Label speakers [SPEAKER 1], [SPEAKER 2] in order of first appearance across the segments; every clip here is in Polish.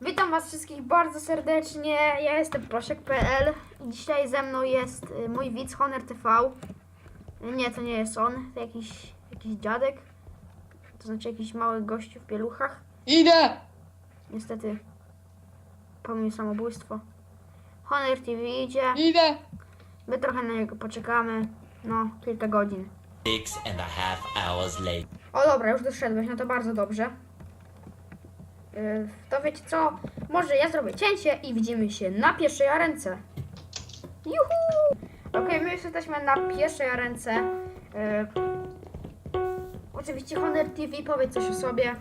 [SPEAKER 1] Witam Was wszystkich bardzo serdecznie. Ja jestem Proszek.pl i dzisiaj ze mną jest y, mój widz Honor TV. Nie, to nie jest on, to jakiś, jakiś dziadek. To znaczy jakiś mały gościu w pieluchach.
[SPEAKER 2] Idę!
[SPEAKER 1] Niestety popełnił samobójstwo. Honor TV idzie.
[SPEAKER 2] Idę!
[SPEAKER 1] My trochę na niego poczekamy. No, kilka godzin.
[SPEAKER 3] Six and a half hours later.
[SPEAKER 1] O dobra, już doszedłeś, no to bardzo dobrze. Yy, to wiecie co? Może ja zrobię cięcie i widzimy się na pierwszej arence. Juhu! Okej, my już jesteśmy na pierwszej arence. Yy, oczywiście Honor TV, powiedz coś o sobie.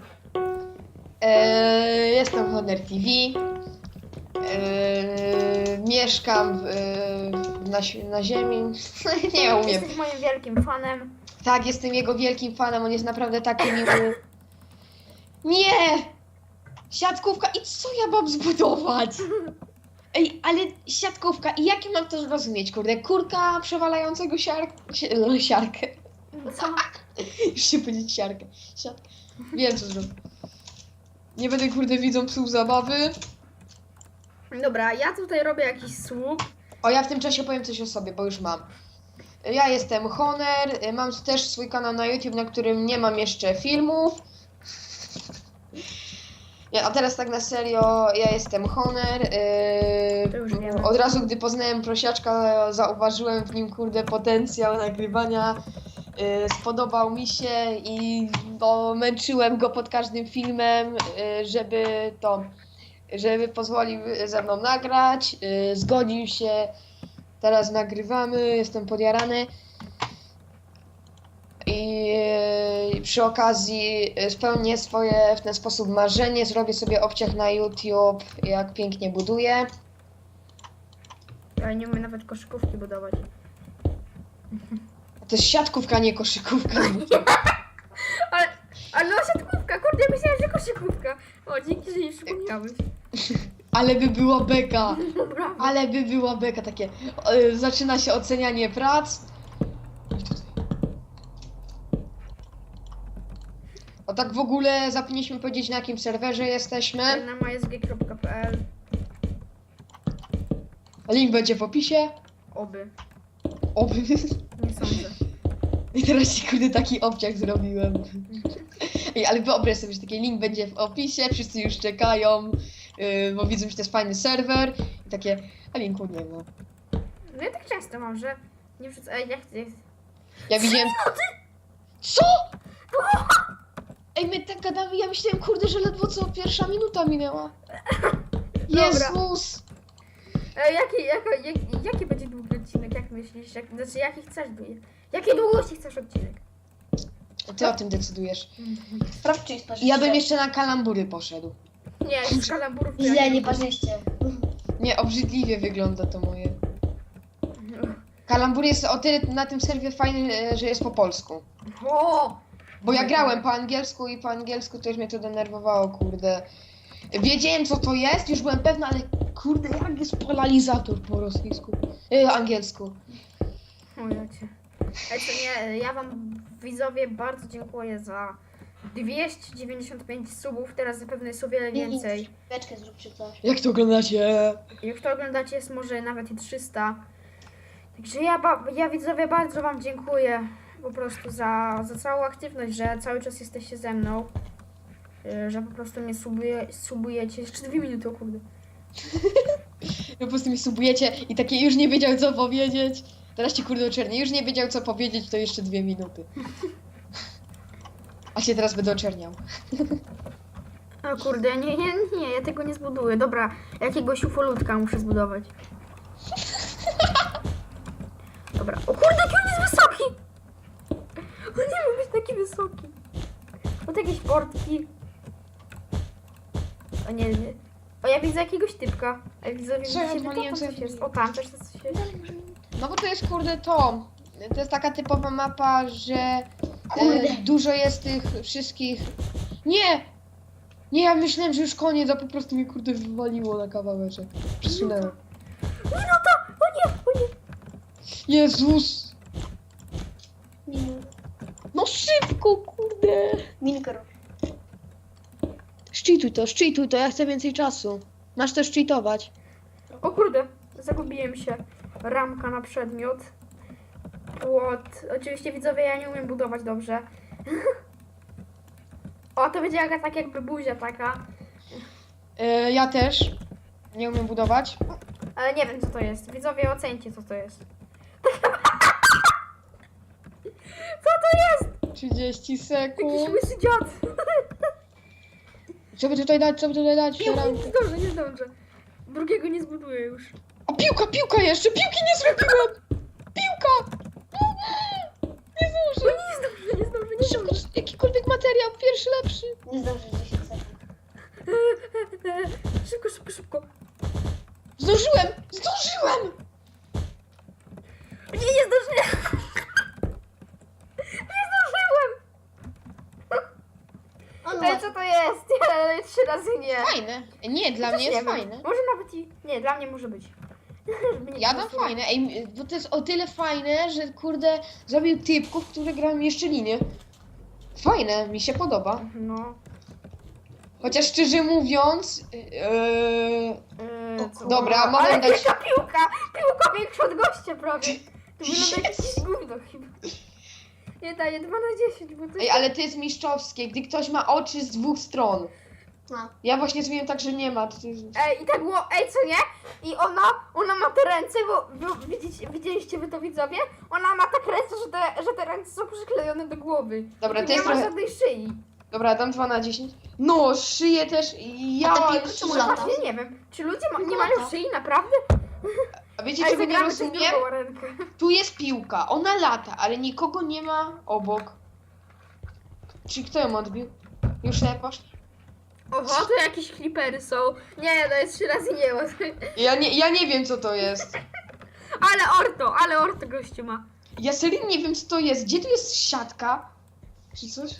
[SPEAKER 2] Eee, jestem Honor TV. Eee, mieszkam w, eee, na, na ziemi. Nie umiem.
[SPEAKER 1] Jesteś moim wielkim fanem.
[SPEAKER 2] Tak, jestem jego wielkim fanem, on jest naprawdę taki miły. Nie! Siatkówka i co ja mam zbudować? Ej, ale siatkówka i jakie mam to zrozumieć, kurde? Kurka przewalającego siark... si- no, siarkę.
[SPEAKER 1] Co?
[SPEAKER 2] Już się powiedzieć siarkę. Siatkę. Wiem co zrobię. Nie będę kurde widzą psów zabawy.
[SPEAKER 1] Dobra, ja tutaj robię jakiś słup.
[SPEAKER 2] O, ja w tym czasie powiem coś o sobie, bo już mam. Ja jestem Honor, mam też swój kanał na YouTube, na którym nie mam jeszcze filmów. Nie, a teraz tak na serio, ja jestem Honor. Yy,
[SPEAKER 1] To już wiemy.
[SPEAKER 2] od razu, gdy poznałem prosiaczka, zauważyłem w nim, kurde, potencjał nagrywania. Yy, spodobał mi się i no, męczyłem go pod każdym filmem, yy, żeby to, żeby pozwolił ze mną nagrać. Yy, zgodził się. Teraz nagrywamy, jestem podjarany. I yy, przy okazji yy, spełnię swoje w ten sposób marzenie. Zrobię sobie obciach na YouTube, jak pięknie buduję.
[SPEAKER 1] Ja nie umiem nawet koszykówki budować.
[SPEAKER 2] To jest siatkówka, nie koszykówka.
[SPEAKER 1] Ale, ale no siatkówka, kurde, ja myślałem, że koszykówka. O, dzięki, że nie przypomniałeś.
[SPEAKER 2] Ale by była beka. Ale by była beka takie. e, Zaczyna się ocenianie prac. I tutaj. O tak w ogóle zapomnieliśmy powiedzieć na jakim serwerze jesteśmy.
[SPEAKER 1] Na mysg.pl
[SPEAKER 2] Link będzie w opisie.
[SPEAKER 1] Oby.
[SPEAKER 2] Oby.
[SPEAKER 1] Nie sądzę.
[SPEAKER 2] I teraz ci kurde taki obciach zrobiłem. Ej, ale wyobraź sobie, że taki link będzie w opisie, wszyscy już czekają, yy, bo widzą, że to jest fajny serwer. I takie, a linku nie ma.
[SPEAKER 1] No ja tak często mam, że nie wrzucę. Ej, jak ty?
[SPEAKER 2] Ja widziałem. Co? Ej, my tak gadamy, ja myślałem, kurde, że ledwo co pierwsza minuta minęła.
[SPEAKER 1] Dobra.
[SPEAKER 2] Jezus!
[SPEAKER 1] Ej, jaki, jako, jak, jaki będzie długi odcinek, jak myślisz? Jak, znaczy, jaki chcesz długi? Jakiej długości chcesz odcinek?
[SPEAKER 2] Ty o tym decydujesz.
[SPEAKER 4] Sprawdź, czy jest
[SPEAKER 2] Ja bym jeszcze na kalambury poszedł.
[SPEAKER 1] Nie, z kalamburów.
[SPEAKER 4] Źle, nie parzyście.
[SPEAKER 2] Nie, obrzydliwie wygląda to moje. Kalambur jest o tyle na tym serwie fajny, e, że jest po polsku.
[SPEAKER 1] O!
[SPEAKER 2] Bo ja grałem po angielsku i po angielsku już mnie to denerwowało, kurde. Wiedziałem co to jest, już byłem pewna, ale kurde, jak jest polarizator po rosyjsku? E, angielsku.
[SPEAKER 1] O, ja cię. Ej, co nie, ja wam widzowie bardzo dziękuję za 295 subów, teraz zapewne jest o wiele więcej.
[SPEAKER 4] Beczkę zrób czy coś.
[SPEAKER 2] Jak to oglądacie?
[SPEAKER 1] Jak to oglądacie, jest może nawet i 300. Także ja, ba- ja widzowie bardzo Wam dziękuję po prostu za, za całą aktywność, że cały czas jesteście ze mną. Yy, Że po prostu mnie subuje, subujecie. Jeszcze dwie minuty, o kurde.
[SPEAKER 2] Po prostu mi subujecie i takie już nie wiedział co powiedzieć. Teraz ci kurde oczernie, już nie wiedział co powiedzieć, to jeszcze dwie minuty. A się teraz będę oczerniał.
[SPEAKER 1] O kurde, nie, nie, nie, ja tego nie zbuduję. Dobra, jakiegoś ufolutka muszę zbudować. Dobra, o kurde, jaki on jest wysoki! On nie mógł taki wysoki. Od jakieś portki. O nie, nie. O, ja widzę jakiegoś typka. A widzowie
[SPEAKER 2] Co ja
[SPEAKER 1] że tam coś
[SPEAKER 2] sobie?
[SPEAKER 1] jest. O, tam też coś jest.
[SPEAKER 2] No bo to jest kurde to. To jest taka typowa mapa, że e, dużo jest tych wszystkich. Nie! Nie, ja myślałem, że już koniec, a po prostu mnie kurde wywaliło na kawałeczek. Przesunęło.
[SPEAKER 1] Minuta! O nie, o nie.
[SPEAKER 2] Jezus!
[SPEAKER 4] Minut.
[SPEAKER 2] No szybko, kurde!
[SPEAKER 4] Minkę rób.
[SPEAKER 2] Szczytuj to, szczytuj to, ja chcę więcej czasu. Masz to szczytować.
[SPEAKER 1] O kurde, zagubiłem się. Ramka na przedmiot. Płot. Oczywiście widzowie, ja nie umiem budować dobrze. o, to będzie jaka tak jakby buzia taka.
[SPEAKER 2] E, ja też. Nie umiem budować.
[SPEAKER 1] Ale nie wiem co to jest. Widzowie, ocencie co to jest. co to jest?
[SPEAKER 2] 30
[SPEAKER 1] Jakiś
[SPEAKER 2] sekund.
[SPEAKER 1] łysy dziad.
[SPEAKER 2] Co by tutaj dać, co by tutaj dać?
[SPEAKER 1] Nie, nie zdążę, nie zdążę. Drugiego nie zbuduję już.
[SPEAKER 2] O, piłka, piłka jeszcze! Piłki nie zrobiłem! Piłka! Nie
[SPEAKER 1] O,
[SPEAKER 2] zdążę.
[SPEAKER 1] nie zdążę, nie zdążę, nie
[SPEAKER 2] Szybko,
[SPEAKER 1] zdążę.
[SPEAKER 2] jakikolwiek materiał, pierwszy lepszy.
[SPEAKER 4] Nie zdążysz 10 sekund.
[SPEAKER 1] Szybko, szybko, szybko.
[SPEAKER 2] Zdążyłem! Zdążyłem!
[SPEAKER 1] Nie, nie zdążyłem. Nie zdążyłem.
[SPEAKER 4] O, no,
[SPEAKER 1] Ale co to jest? Nie, trzy razy nie.
[SPEAKER 2] Fajne. Nie, jest
[SPEAKER 1] wiem.
[SPEAKER 2] fajne.
[SPEAKER 1] Może nawet i... Nie, dla mnie może być. Żeby nie
[SPEAKER 2] Ja dam fajne. Ej, bo to jest o tyle fajne, że kurde zrobił typków, które grają jeszcze linię. Fajne, mi się podoba.
[SPEAKER 1] No.
[SPEAKER 2] Chociaż szczerze mówiąc, yy,
[SPEAKER 1] Yy, co?
[SPEAKER 2] Dobra, mogę
[SPEAKER 1] Ale
[SPEAKER 2] dać-
[SPEAKER 1] jaka piłka! Piłka większa od gościa prawie. To wygląda jak jakieś gówno chyba. Nie daję 2 na 10, bo to
[SPEAKER 2] ej, ale to jest mistrzowskie, gdy ktoś ma oczy z dwóch stron.
[SPEAKER 4] No.
[SPEAKER 2] Ja właśnie zrobiłem tak, że nie ma.
[SPEAKER 1] Ej, i tak było, ej, co nie? I ona, ona ma te ręce, bo, bo widzicie, widzieliście wy to widzowie? Ona ma tak ręce, że te, że te ręce są przyklejone do głowy.
[SPEAKER 2] Dobra, to
[SPEAKER 1] nie
[SPEAKER 2] jest
[SPEAKER 1] ma
[SPEAKER 2] trochę-
[SPEAKER 1] żadnej szyi.
[SPEAKER 2] Dobra, dam 2 na 10. No, szyję też. Ja.
[SPEAKER 4] A piłka czemu lata?
[SPEAKER 1] właśnie nie wiem, czy ludzie ma, nie mają szyi, naprawdę?
[SPEAKER 2] A wiecie,
[SPEAKER 1] Ej,
[SPEAKER 2] czego nie
[SPEAKER 1] zagramy
[SPEAKER 2] rozumiem?
[SPEAKER 1] drugą rękę.
[SPEAKER 2] Tu jest piłka, ona lata, ale nikogo nie ma obok. Czy kto ją odbił? Już poszli?
[SPEAKER 1] Oho, to jakieś klipery są. Nie, to jest trzy razy nie ma.
[SPEAKER 2] Ja nie, ja nie wiem, co to jest.
[SPEAKER 1] Ale orto, ale orto gościu ma.
[SPEAKER 2] Ja serio nie wiem, co to jest. Gdzie tu jest siatka? Czy coś?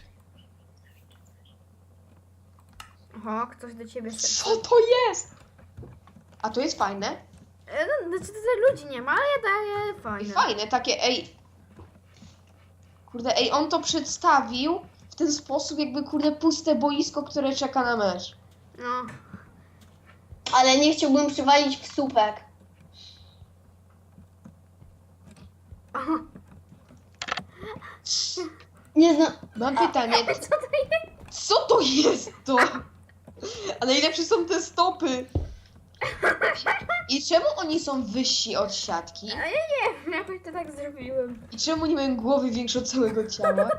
[SPEAKER 1] Oho, ktoś do ciebie szedł.
[SPEAKER 2] Co to jest? A to jest fajne.
[SPEAKER 1] E, No, znaczy to ludzi nie ma, ale ja daję
[SPEAKER 2] I
[SPEAKER 1] fajne.
[SPEAKER 2] fajne, takie, ej. Kurde, ej, on to przedstawił ten sposób, jakby, kurde, puste boisko, które czeka na mecz.
[SPEAKER 1] No.
[SPEAKER 4] Ale nie chciałbym przywalić w słupek. Nie znam.
[SPEAKER 2] Mam pytanie,
[SPEAKER 1] Co to jest?
[SPEAKER 2] co to jest to? A najlepsze są te stopy. I czemu oni są wyżsi od siatki?
[SPEAKER 1] A ja nie wiem, jakoś to tak zrobiłem.
[SPEAKER 2] I czemu nie mają głowy większe od całego ciała?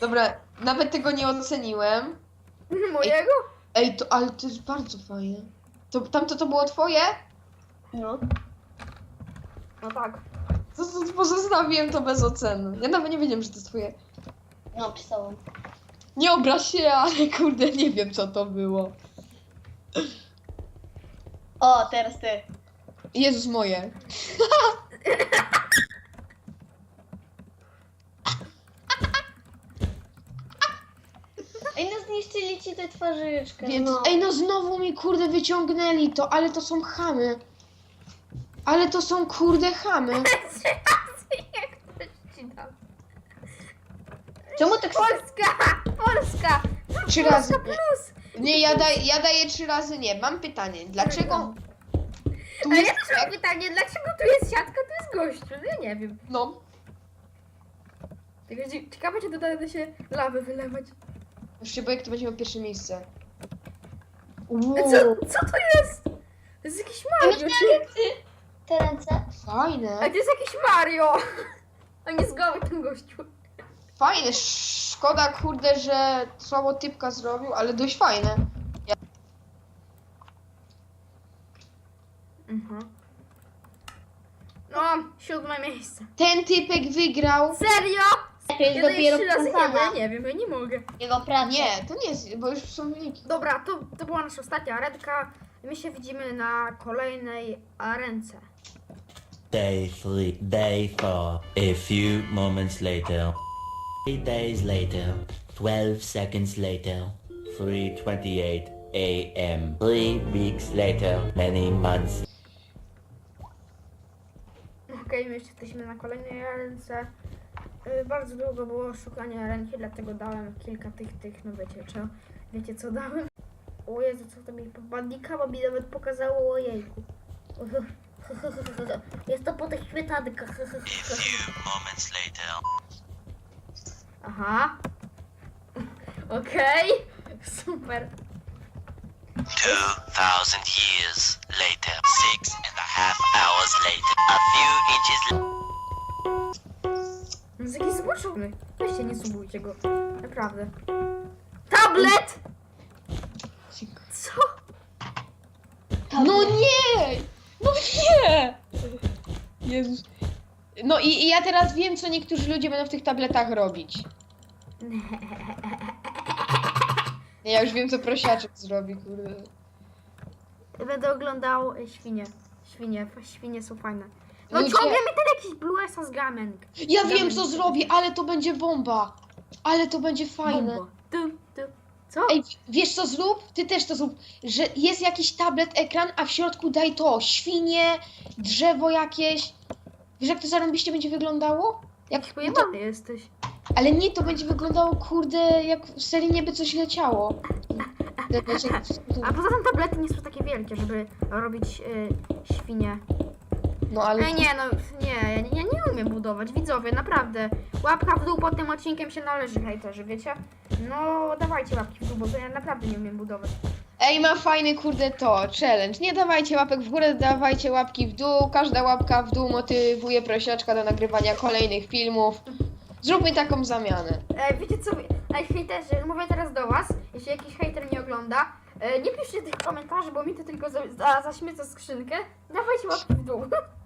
[SPEAKER 2] Dobra, nawet tego nie oceniłem.
[SPEAKER 1] Mojego?
[SPEAKER 2] Ej, to, ale to jest bardzo fajne. To, tamto to było twoje?
[SPEAKER 4] No.
[SPEAKER 1] No tak.
[SPEAKER 2] To, to pozostawiłem to bez oceny. Ja nawet nie wiedziałem, że to jest twoje.
[SPEAKER 4] No, pisałam.
[SPEAKER 2] Nie obraź się, ale kurde, nie wiem co to było.
[SPEAKER 4] O, teraz ty.
[SPEAKER 2] Jezus moje.
[SPEAKER 4] Ej, no zniszczyli ci tę twarzyczkę.
[SPEAKER 2] Więc,
[SPEAKER 4] no.
[SPEAKER 2] ej, no znowu mi kurde wyciągnęli to, ale to są chamy. Ale to są kurde chamy.
[SPEAKER 1] Trzy razy, jak ktoś ci dał.
[SPEAKER 4] Czemu tak
[SPEAKER 1] Polska! Polska!
[SPEAKER 2] Trzy razy.
[SPEAKER 1] Polska plus!
[SPEAKER 2] Nie, ja, daj, ja daję trzy razy nie. Mam pytanie, dlaczego tu
[SPEAKER 1] A ja
[SPEAKER 2] jest...
[SPEAKER 1] też mam pytanie, dlaczego tu jest siatka, tu jest gościu? No Ja nie wiem.
[SPEAKER 2] No,
[SPEAKER 1] Tylko ciekawe, czy tutaj da się lawy wylewać.
[SPEAKER 2] Już się boję, kto będzie miał pierwsze miejsce.
[SPEAKER 1] Co, co to jest? To jest jakiś Mario, czy...
[SPEAKER 4] te ręce?
[SPEAKER 1] A
[SPEAKER 2] fajne.
[SPEAKER 1] to jest jakiś Mario! A nie zgoły ten gościu.
[SPEAKER 2] Fajne, szkoda kurde, że słabo typka zrobił, ale dość fajne.
[SPEAKER 1] Mhm. No, siódme miejsce.
[SPEAKER 2] Ten typek wygrał.
[SPEAKER 1] Serio?
[SPEAKER 4] To jest
[SPEAKER 1] Ja daję
[SPEAKER 4] dopiero
[SPEAKER 1] trzy razy nie, bo wiem, ja nie mogę.
[SPEAKER 4] Jego praca.
[SPEAKER 2] Nie, to nie jest, bo już są wyniki.
[SPEAKER 1] Dobra, to, to była nasza ostatnia arenka. My się widzimy na kolejnej arence.
[SPEAKER 3] Day three, day four. A few moments later. Three days later. Twelve seconds later. 3:28 a.m. Three weeks later. Many months
[SPEAKER 1] Okej, my jeszcze jesteśmy na kolejnej arence. Y, bardzo długo było szukanie ręki, dlatego dałem kilka tych, tych, no wiecie co, wiecie co dałem? O Jezu, co to mi bandika, bo mi nawet pokazało ojejku. Jest to po tych chwytankach.
[SPEAKER 3] Moments later.
[SPEAKER 1] Aha. Okej. Super.
[SPEAKER 3] 2,000 years later. Six and a half hours later. A few inches
[SPEAKER 1] jakiś zgłoszony. Weźcie, nie subujcie go. Naprawdę. Tablet! Co?
[SPEAKER 2] No nie! No nie! Jezus. No i, i ja teraz wiem, co niektórzy ludzie będą w tych tabletach robić. Ja już wiem, co prosiaczek zrobi, kurde.
[SPEAKER 1] Będę oglądał e, świnie. Świnie, świnie są fajne. No
[SPEAKER 2] Ludzie-
[SPEAKER 1] ciągle mi ten jakiś Bluesa z gamenk.
[SPEAKER 2] Ja wiem, co zrobię, ale to będzie bomba. Ale to będzie fajne.
[SPEAKER 1] Bombo. Tu, tu. Co?
[SPEAKER 2] Ej, wiesz co zrób? Ty też to zrób, że jest jakiś tablet, ekran, a w środku daj to, świnie, drzewo jakieś. Wiesz jak to zarąbiście będzie wyglądało? Jak, no to,
[SPEAKER 1] Pojebany jesteś.
[SPEAKER 2] ale nie, to będzie wyglądało, kurde, jak w serii nieby coś leciało.
[SPEAKER 1] A poza tym tablety nie są takie wielkie, żeby robić y, świnie.
[SPEAKER 2] No ale...
[SPEAKER 1] Ej, nie, no nie, ja, ja nie umiem budować. Widzowie, naprawdę. Łapka w dół pod tym odcinkiem się należy, hejterzy, wiecie? No, dawajcie łapki w dół, bo ja naprawdę nie umiem budować.
[SPEAKER 2] Ej, mam fajny, kurde, to, challenge. Nie dawajcie łapek w górę, dawajcie łapki w dół. Każda łapka w dół motywuje prosiaczka do nagrywania kolejnych filmów. Zróbmy taką zamianę.
[SPEAKER 1] Ej, wiecie co? Ej, hejterzy, mówię teraz do was, jeśli jakiś hejter nie ogląda, e, nie piszcie tych komentarzy, bo mi to tylko za, za, zaśmieca skrzynkę. Dawajcie łapki w dół.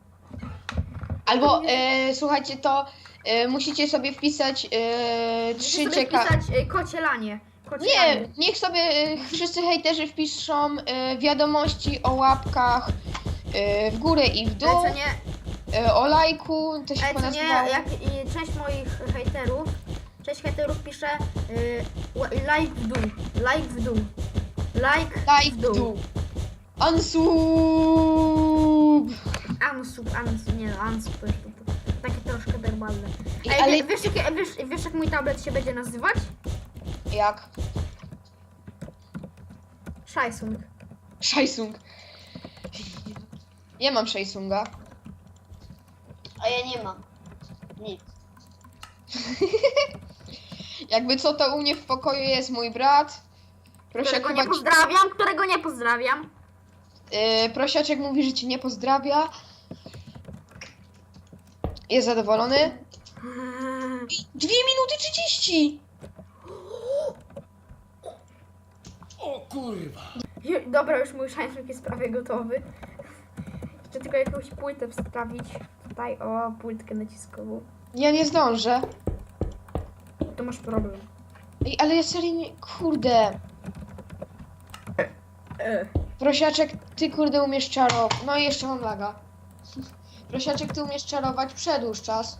[SPEAKER 2] Albo, e, słuchajcie, to e, musicie sobie wpisać e, trzy
[SPEAKER 1] sobie
[SPEAKER 2] ciekawe...
[SPEAKER 1] wpisać e, kocielanie. kocielanie.
[SPEAKER 2] Nie, niech sobie e, wszyscy hejterzy wpiszą e, wiadomości o łapkach e, w górę i w dół,
[SPEAKER 1] nie,
[SPEAKER 2] e, o lajku, to się
[SPEAKER 1] co nie,
[SPEAKER 2] nazywało.
[SPEAKER 1] jak i część moich hejterów, część hejterów pisze y, ła- like w dół, like w dół, like
[SPEAKER 2] Like
[SPEAKER 1] w dół.
[SPEAKER 2] Unsub!
[SPEAKER 1] Ansub, ansub, nie no, ansub to to, takie troszkę werbalne.
[SPEAKER 2] I-
[SPEAKER 1] Ej,
[SPEAKER 2] ale-
[SPEAKER 1] wie- wiesz, jak, wiesz, wiesz jak mój tablet się będzie nazywać?
[SPEAKER 2] Jak?
[SPEAKER 1] Shysung.
[SPEAKER 2] Shysung. Ja mam Shaysunga.
[SPEAKER 4] A ja nie mam. Nic.
[SPEAKER 2] Jakby co, to u mnie w pokoju jest mój brat. Prosiak,
[SPEAKER 1] Którego
[SPEAKER 2] chyba
[SPEAKER 1] nie pozdrawiam, którego nie pozdrawiam.
[SPEAKER 2] Yy, prosiaczek mówi, że cię nie pozdrawia. Jest zadowolony. I Dwie minuty trzydzieści!
[SPEAKER 1] Ju- Dobra, już mój Shysung jest prawie gotowy. Jeszcze tylko jakąś płytę wstawić. Tutaj, o, płytkę naciskową.
[SPEAKER 2] Ja nie zdążę.
[SPEAKER 1] To masz problem.
[SPEAKER 2] Ej, ale ja serio nie... Kurde.
[SPEAKER 1] E.
[SPEAKER 2] Prosiaczek, ty kurde umiesz czarować. No i jeszcze mam laga. Prosiaczek, ty umiesz czarować. Przedłuż czas.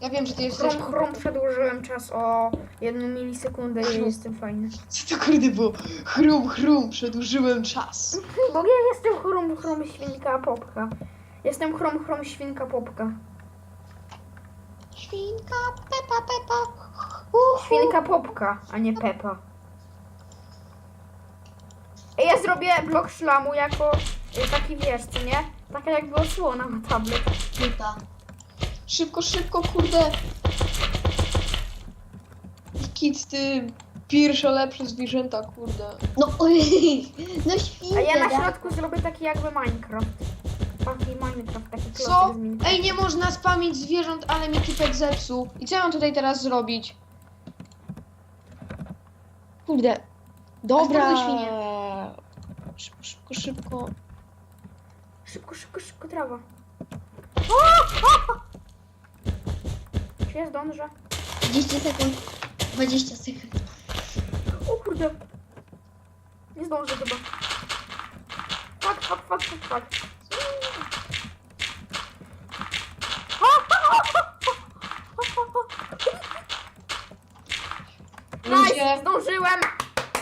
[SPEAKER 2] Ja wiem, że ty jesteś...
[SPEAKER 1] Chrom, chrom przedłużyłem czas o jedną milisekundę i jestem fajny.
[SPEAKER 2] Co to kurde było? Chrum, chrum, przedłużyłem czas.
[SPEAKER 1] Bo ja jestem chrom, chrom świnka popka. Jestem chrom, chrom świnka popka.
[SPEAKER 2] Świnka, pepa, pepa. Uhu.
[SPEAKER 1] Świnka popka, a nie Pepa. Ej, Ja zrobię blok szlamu jako y, taki wiesz, co nie? Taka jakby osłona na tablet.
[SPEAKER 4] Puta.
[SPEAKER 2] Szybko, szybko, kurde. Kit, ty pierwsze lepsze zwierzęta, kurde.
[SPEAKER 4] No ojej. No
[SPEAKER 1] A
[SPEAKER 4] świnkę,
[SPEAKER 1] ja na środku zrobię taki jakby Minecraft. Taki Minecraft, taki
[SPEAKER 2] Co?
[SPEAKER 1] klocek z Minecraft.
[SPEAKER 2] Ej, nie można spamić zwierząt, ale mi typek zepsuł. I co ja mam tutaj teraz zrobić? Kurde. Dobra.
[SPEAKER 4] A świnie?
[SPEAKER 2] Szybko, szybko, szybko.
[SPEAKER 1] Szybko, szybko, szybko trawa. O! O! Czy ja zdążę?
[SPEAKER 4] 30 sekund. 20 sekund.
[SPEAKER 1] O kurde. Nie zdążę chyba. Fuck, fuck, fuck, fuck, fuck. Nice,
[SPEAKER 2] Ludzie,
[SPEAKER 1] zdążyłem!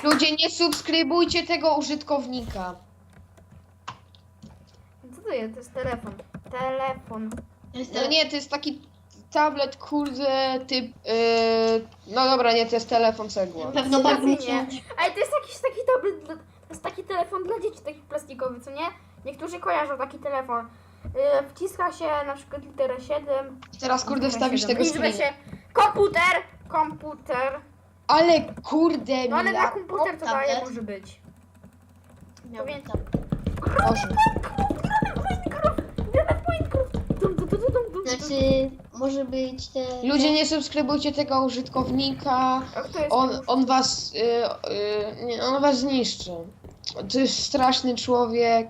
[SPEAKER 2] ludzie, nie subskrybujcie tego użytkownika.
[SPEAKER 1] To jest? Telefon. Telefon.
[SPEAKER 4] To jest
[SPEAKER 2] No nie, to jest taki tablet, kurde, typ... Yy, no dobra, nie, to jest telefon cegła.
[SPEAKER 4] Na pewno bardzo
[SPEAKER 1] Nie. Ale to jest jakiś taki tablet, dla- to jest taki telefon dla dzieci, taki plastikowy, co nie? Niektórzy kojarzą taki telefon. Yy, wciska się na przykład literę 7.
[SPEAKER 2] Teraz, kurde, wstawisz tego
[SPEAKER 1] Liczbę
[SPEAKER 2] screena.
[SPEAKER 1] się. Komputer! Komputer.
[SPEAKER 2] Ale kurde,
[SPEAKER 1] No ale na
[SPEAKER 2] Mila,
[SPEAKER 1] komputer to
[SPEAKER 4] tablet.
[SPEAKER 1] daje może być.
[SPEAKER 4] Miał
[SPEAKER 1] Więc-
[SPEAKER 4] tam.
[SPEAKER 2] Boże.
[SPEAKER 4] Znaczy, może być te...
[SPEAKER 2] Ludzie nie subskrybujcie tego użytkownika.
[SPEAKER 1] A kto jest
[SPEAKER 2] On, on was, y, y, nie, on was zniszczy. To jest straszny człowiek.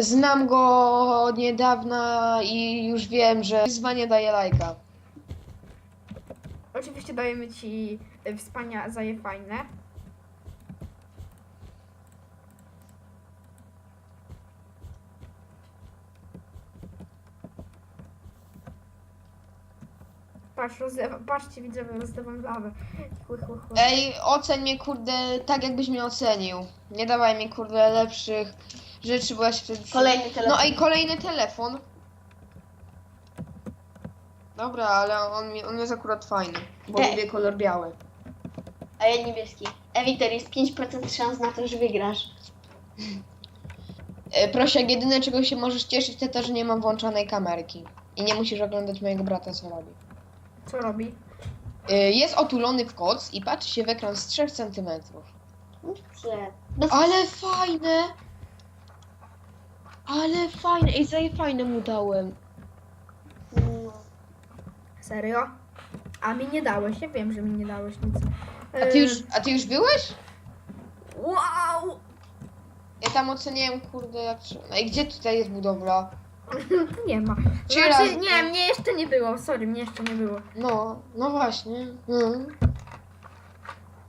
[SPEAKER 2] Znam go od niedawna i już wiem, że wyzwanie daje lajka.
[SPEAKER 1] Oczywiście dajemy ci y, wspania zaje fajne. Patrz, rozlewa, patrzcie widzowie, rozlewam lawę. Chły, chły, chły.
[SPEAKER 2] Ej, oceń mnie kurde tak jakbyś mnie ocenił. Nie dawaj mi kurde lepszych rzeczy, bo ja się wtedy...
[SPEAKER 4] Kolejny telefon.
[SPEAKER 2] No ej, kolejny telefon. Dobra, ale on, mi- on jest akurat fajny, bo
[SPEAKER 4] Ej.
[SPEAKER 2] lubię kolor biały.
[SPEAKER 4] A ja niebieski. Ewiter, jest 5% szans na to, że wygrasz.
[SPEAKER 2] E, Prosiak, jedyne czego się możesz cieszyć to to, że nie mam włączonej kamerki. I nie musisz oglądać mojego brata, co robi.
[SPEAKER 1] Co robi?
[SPEAKER 2] E, Jest otulony w koc i patrzy się w ekran z 3 cm.
[SPEAKER 4] Dobrze. Bez...
[SPEAKER 2] Ale fajne! Ale fajne! Ej, zaje fajne mu dałem.
[SPEAKER 4] No.
[SPEAKER 1] Serio? A mi nie dałeś, ja wiem, że mi nie dałeś nic.
[SPEAKER 2] A ty już, a ty już byłeś?
[SPEAKER 1] Wow!
[SPEAKER 2] Ja tam oceniałem, kurde, jak trzeba. Ej, gdzie tutaj jest budowla?
[SPEAKER 1] Tu nie ma.
[SPEAKER 2] Trzy
[SPEAKER 1] Znaczy,
[SPEAKER 2] razy.
[SPEAKER 1] nie, mnie jeszcze nie było, sorry, mnie jeszcze nie było.
[SPEAKER 2] No, no właśnie. Mm.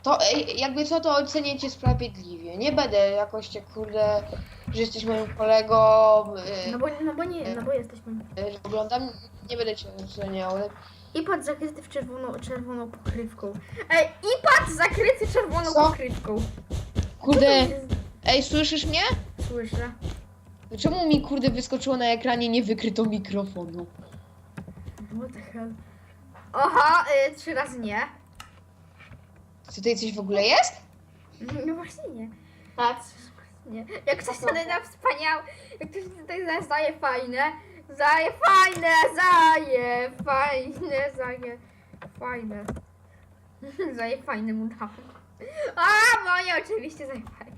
[SPEAKER 2] To ej, jakby co, to ocenię cię sprawiedliwie. Nie będę jakoś cię, kurde, że jesteś moim kolegą, y,
[SPEAKER 1] No bo, no bo nie, no bo jesteśmy.
[SPEAKER 2] y, że oglądam, nie będę cię oceniał.
[SPEAKER 1] I patrz zakryty w czerwoną, czerwoną pokrywką. Ej, i patrz zakryty czerwoną
[SPEAKER 2] Co?
[SPEAKER 1] pokrywką.
[SPEAKER 2] Kurde, ej, słyszysz mnie?
[SPEAKER 1] Słyszę.
[SPEAKER 2] Czemu mi, kurde, wyskoczyło na ekranie nie wykryto mikrofonu?
[SPEAKER 1] What the hell? Aha, y, trzy razy nie.
[SPEAKER 2] Czy tutaj coś w ogóle jest?
[SPEAKER 1] No właśnie nie.
[SPEAKER 4] Tak.
[SPEAKER 1] nie. Jak ktoś tutaj na wspaniał, jak ktoś tutaj za- zaje fajne, zaje fajne, zaje fajne, zaje fajne. Zaje fajne mu dam. A, moje oczywiście zaje fajne.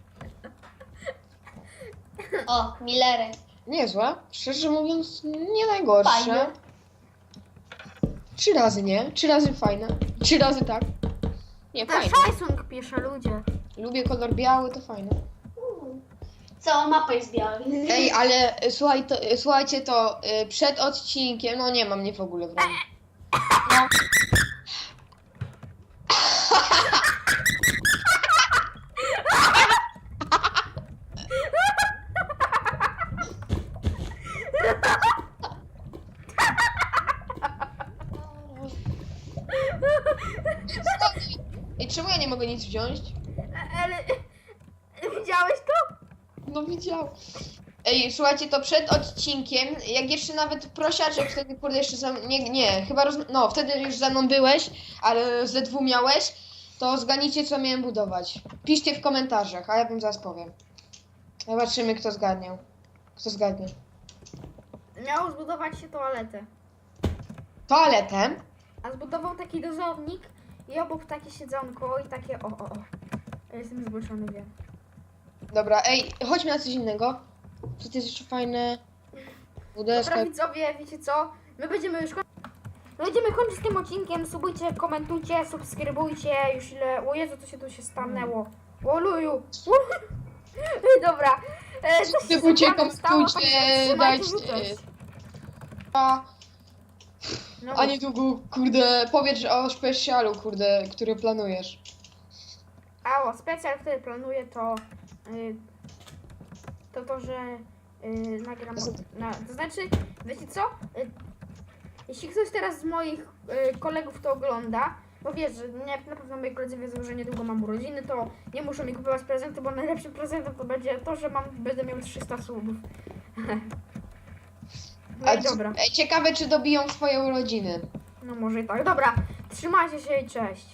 [SPEAKER 4] O, Millerek.
[SPEAKER 2] Niezłe. Szczerze mówiąc, nie najgorsze.
[SPEAKER 4] Fajne.
[SPEAKER 2] Trzy razy nie, trzy razy fajne, trzy razy tak. Nie,
[SPEAKER 1] To
[SPEAKER 2] fajne.
[SPEAKER 1] Shysung pisze ludzie.
[SPEAKER 2] Lubię kolor biały, to fajne.
[SPEAKER 4] Cała mapa jest biała.
[SPEAKER 2] Ej, ale y, słuchaj, to, y, słuchajcie to y, przed odcinkiem, no nie mam mnie w ogóle w ręku. No. Ej, czemu ja nie mogę nic wziąć?
[SPEAKER 1] Ale widziałeś to?
[SPEAKER 2] No widział. Ej, słuchajcie, to przed odcinkiem, jak jeszcze nawet prosiaczek wtedy kurde jeszcze za nie, nie, chyba roz... no wtedy już ze mną byłeś, ale ze dwu miałeś, to zganicie co miałem budować. Piszcie w komentarzach, a ja wam zaraz powiem. Zobaczymy kto zgadnie. Kto zgadnie.
[SPEAKER 1] Miał zbudować się toaletę.
[SPEAKER 2] Toaletę.
[SPEAKER 1] A zbudował taki dozownik i obok takie siedzonko i takie o o o. Ja jestem zgłoszony, wiem.
[SPEAKER 2] Dobra, ej, chodźmy na coś innego. To jest jeszcze fajne?
[SPEAKER 1] Dobra widzowie, wiecie co? My będziemy już koń... My będziemy kończyć z tym odcinkiem. Subujcie, komentujcie, subskrybujcie. Już ile... O Jezu, co się tu się stanęło? Oluju! Dobra. E, się
[SPEAKER 2] Subskrybujcie,
[SPEAKER 1] stało,
[SPEAKER 2] komentujcie,
[SPEAKER 1] trzymajcie
[SPEAKER 2] dajcie-
[SPEAKER 1] litość.
[SPEAKER 2] A,
[SPEAKER 1] No
[SPEAKER 2] a niedługo, kurde, powiedz o specjalu, kurde, który planujesz.
[SPEAKER 1] A o, specjal, który planuję to... Y, to to, że y, nagram... Na, to znaczy, wiecie co? Y, jeśli ktoś teraz z moich y, kolegów to ogląda, bo wiesz, że nie, na pewno moi koledzy wiedzą, że niedługo mam urodziny, to nie muszą mi kupować prezentu, bo najlepszym prezentem to będzie to, że mam, będę miał 300 subów.
[SPEAKER 2] A c-
[SPEAKER 1] dobra.
[SPEAKER 2] Ciekawe, czy dobiją swoje urodziny.
[SPEAKER 1] No może i tak. Dobra, trzymajcie się i cześć.